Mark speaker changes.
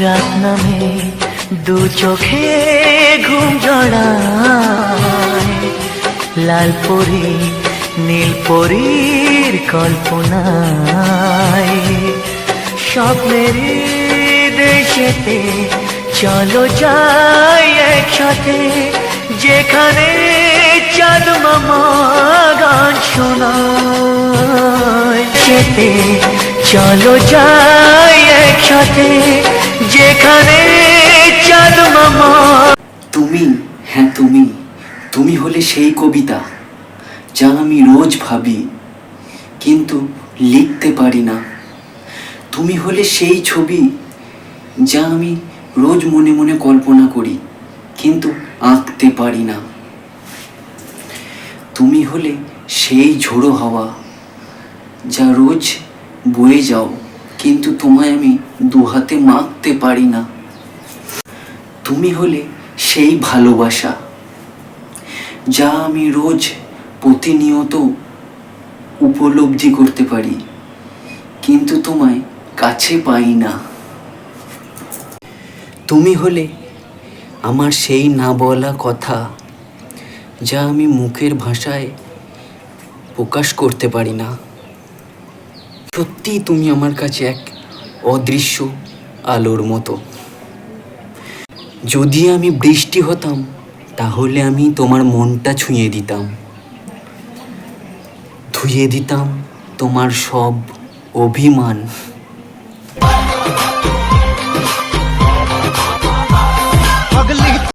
Speaker 1: রাত নামে দু চোখে ঘুম জড়ায়। লাল পরি, নীল পরীর কল্পনায়। স্বপ্নের দেশেতে চলো যাই একসাথে, যেখানে চাঁদ মামা গান শোনায়। যেতে চলো যাই একসাথে যেখানে চাঁদ মামা।
Speaker 2: তুমি হ্যাঁ তুমি তুমি হলে সেই কবিতা যা আমি রোজ ভাবি, কিন্তু লিখতে পারি না। তুমি হলে সেই ছবি যা আমি রোজ মনে মনে কল্পনা করি, কিন্তু আঁকতে পারি না। তুমি হলে সেই ঝোড়ো হাওয়া যা রোজ বয়ে যাও। কিন্তু তোমায় আমি দুহাতে মাখতে পারি না। তুমি হলে সেই ভালোবাসা, যা আমি রোজ প্রতিনিয়ত উপলব্ধি করতে পারি, কিন্তু তোমায় কাছে পাই না। তুমি হলে আমার সেই না বলা কথা, যা আমি মুখের ভাষায় প্রকাশ করতে পারি না। সত্যিই তুমি আমার কাছে এক অদৃশ্য আলোর মতো। যদি আমি বৃষ্টি হতাম, তাহলে আমি তোমার মনটা ছুঁয়ে দিতাম। ধুয়ে দিতাম তোমার সব অভিমান।